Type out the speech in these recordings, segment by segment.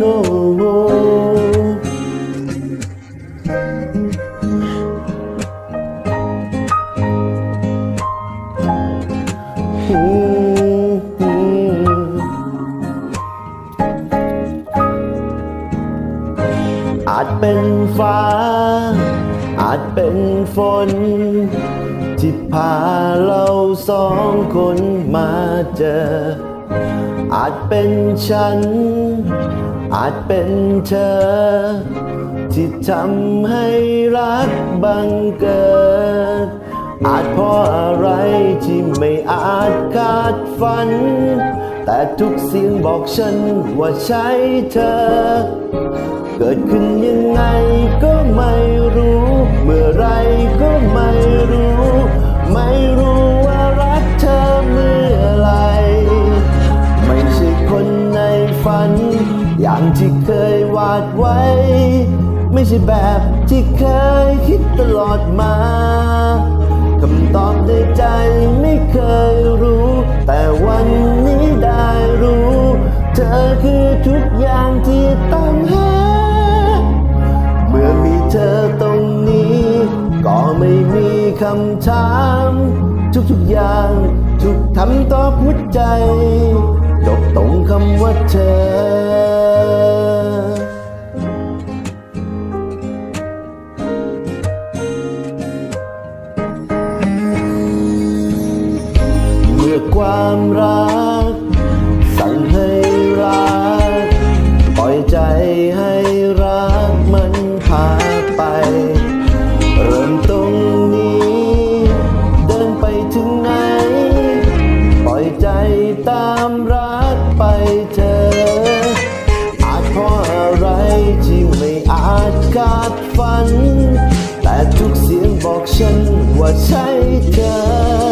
โอ้โหอืมอืมอาจเป็นฟ้า อาจเป็นฝน ที่พาเราสองคนมาเจอ อาจเป็นฉัน อาจเป็นเธอ ที่ทำให้รักบังเกิด อาจเพราะอะไรที่ไม่อาจคาดฝัน แต่ทุกเสียงบอกฉันว่าใช่เธอ เกิดขึ้นยังไงก็ไม่รู้ เมื่อไรก็ไม่รู้ ไม่รู้ ไม่ใช่แบบที่เคยคิดตลอดมาคำตอบในใจไม่เคยรู้ แต่วันนี้ได้รู้ เธอคือทุกอย่างที่ต้องหา เมื่อมีเธอตรงนี้ ก็ไม่มีคำถาม ทุกๆอย่างทุกคำตอบหัวใจ จบตรงคำว่าเธอ ความรัก สั่งให้รัก ปล่อยใจให้รักมันพาไป เริ่มตรงนี้ เดินไปถึงไหน ปล่อยใจตามรักไปเธอ อาจเพราะอะไรที่ไม่อาจคาดฝัน แต่ทุกเสียงบอกฉันว่าใช่เธอ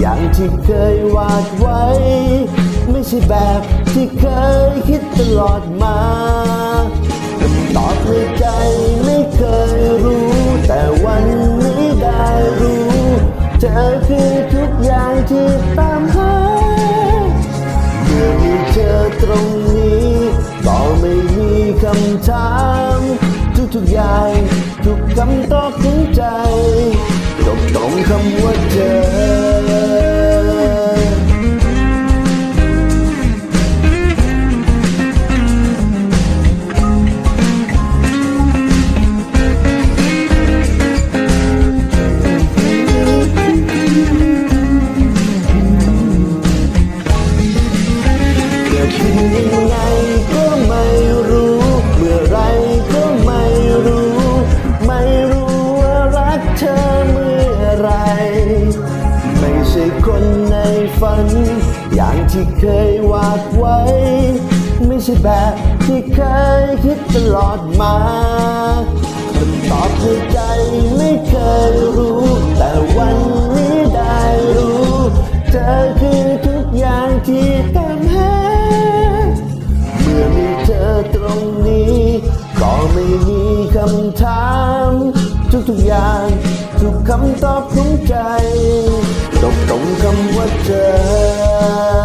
อย่างที่เคยวาดไว้ ไม่ใช่แบบที่เคยคิดตลอดมาคำตอบในใจไม่เคยรู้ แต่วันนี้ได้รู้ เธอคือทุกอย่างที่ตามหาเมื่อมีเธอตรงนี้ก็ไม่มีคำถาม ทุกๆอย่างทุกคำตอบของใจจบตรงคำว่า ฝัน อย่างที่เคยวาดไว้ ไม่ใช่แบบที่เคยคิดตลอดมาคำตอบในใจไม่เคยรู้ แต่วันนี้ได้รู้ เธอคือทุกอย่างที่ตามหาเมื่อมีเธอตรงนี้ ก็ไม่มีคำถาม ทุกๆอย่าง ทุกคำตอบของใจ ตก